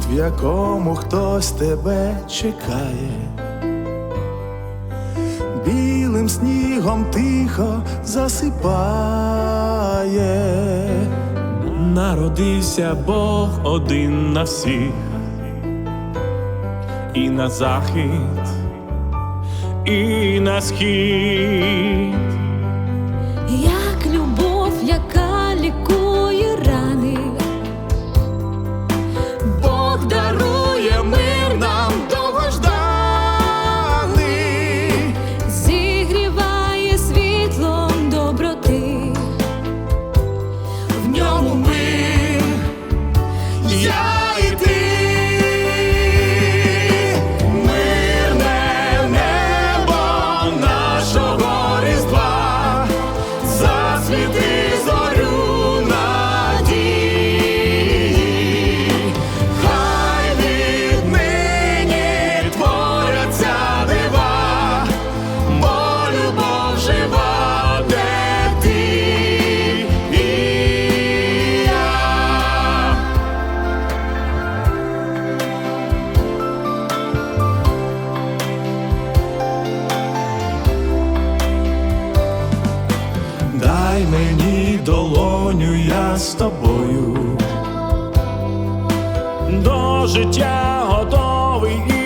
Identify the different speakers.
Speaker 1: світ, в якому хтось тебе чекає, білим снігом тихо засипає.
Speaker 2: Народився Бог один на всіх, і на захід, і на схід.
Speaker 3: Я
Speaker 1: доню, я з тобою.
Speaker 2: До життя готовий.